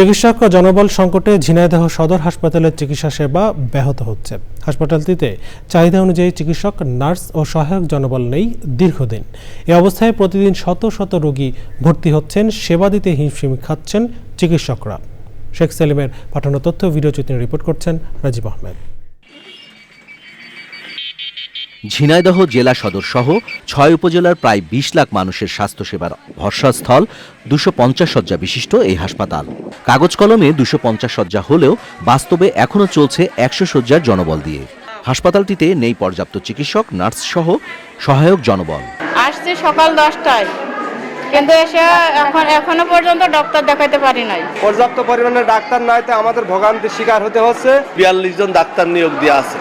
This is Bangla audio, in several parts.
চিকিৎসক ও জনবল সংকটে ঝিনাইদহ সদর হাসপাতালের চিকিৎসা সেবা ব্যাহত হচ্ছে। হাসপাতালটিতে চাহিদা অনুযায়ী চিকিৎসক, নার্স ও সহায়ক জনবল নেই দীর্ঘদিন। এ অবস্থায় প্রতিদিন শত শত রোগী ভর্তি হচ্ছেন, সেবা দিতে হিমশিম খাচ্ছেন চিকিৎসকরা। শেখ সেলিমের পাঠানো তথ্য, ভিডিও চিত্রে রিপোর্ট করছেন রাজীব আহমেদ। ঝিনাইদহ জেলা সদর সহ ছয় উপজেলার প্রায় বিশ লাখ মানুষের স্বাস্থ্যসেবার ভরসাস্থল দুশো পঞ্চাশ শয্যা বিশিষ্ট এই হাসপাতাল। কাগজ কলমে দুশো পঞ্চাশ শয্যা হলেও বাস্তবে এখনও চলছে একশো শয্যার জনবল দিয়ে। হাসপাতালটিতে নেই পর্যাপ্ত চিকিৎসক নার্স সহ সহায়ক জনবল। আসছে সকাল দশটায় কিন্তু এসে এখন এখনও পর্যন্ত ডাক্তার দেখাইতে পারি নাই। পর্যাপ্ত পরিমাণে ডাক্তার নয়তে আমাদের ভোগান্তির শিকার হতে হচ্ছে। বিয়াল্লিশ জন ডাক্তার নিয়োগ দিয়ে আছে।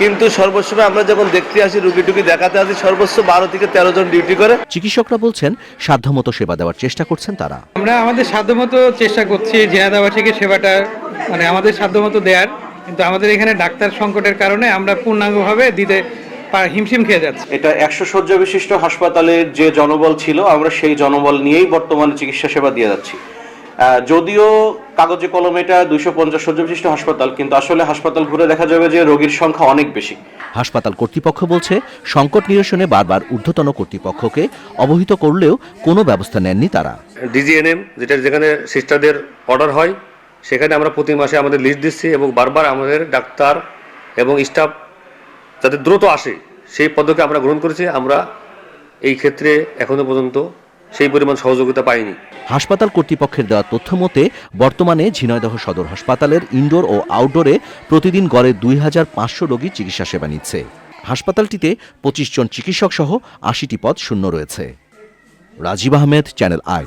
কিন্তু সর্বসময় আমরা যখন দেখতে আসি রুগী টুকি দেখাতে আসি সর্বোচ্চ বারো থেকে তেরো জন ডিউটি করে। চিকিৎসকরা বলছেন সাধ্যমতো সেবা দেওয়ার চেষ্টা করছেন তারা। আমরা আমাদের সাধ্যমতো চেষ্টা করছি জেনাদাবাসীকে সেবাটা মানে আমাদের সাধ্যমতো দেওয়ার কিন্তু আমাদের এখানে ডাক্তার সংকটের কারণে আমরা পূর্ণাঙ্গভাবে দিতে হিমশিম খেয়ে যাচ্ছি। এটা একশো শয্যা বিশিষ্ট হাসপাতালের যে জনবল ছিল আমরা সেই জনবল নিয়েই বর্তমানে চিকিৎসা সেবা দিয়ে যাচ্ছি। যদিও কাগজে কলমে এটা দুইশো পঞ্চাশ শয্যা বিশিষ্ট হাসপাতাল কিন্তু আসলে হাসপাতাল ঘুরে দেখা যাবে যে রোগীর সংখ্যা অনেক বেশি। হাসপাতাল কর্তৃপক্ষ বলছে সংকট নিরসনে বারবার ঊর্ধ্বতন কর্তৃপক্ষকে অবহিত করলেও কোনো ব্যবস্থা নেননি তারা। ডিজিএনএম যেটা যেখানে সিস্টারদের অর্ডার হয় সেখানে আমরা প্রতি মাসে আমাদের লিস্ট দিচ্ছি এবং বারবার আমাদের ডাক্তার এবং স্টাফ যাতে দ্রুত আসে সেই পদ্ধতি আমরা গ্রহণ করেছি। আমরা এই ক্ষেত্রে এখনও পর্যন্ত সেই পরিমাণ সহযোগিতা পায়নি হাসপাতাল কর্তৃপক্ষের দেওয়া তথ্য মতে, বর্তমানে ঝিনাইদহ সদর হাসপাতালের ইনডোর ও আউটডোরে প্রতিদিন গড়ে দুই হাজার পাঁচশো রোগী চিকিৎসা সেবা নিচ্ছে। হাসপাতালটিতে পঁচিশ জন চিকিৎসক সহ আশিটি পদ শূন্য রয়েছে। Rajib Ahmed, channel I.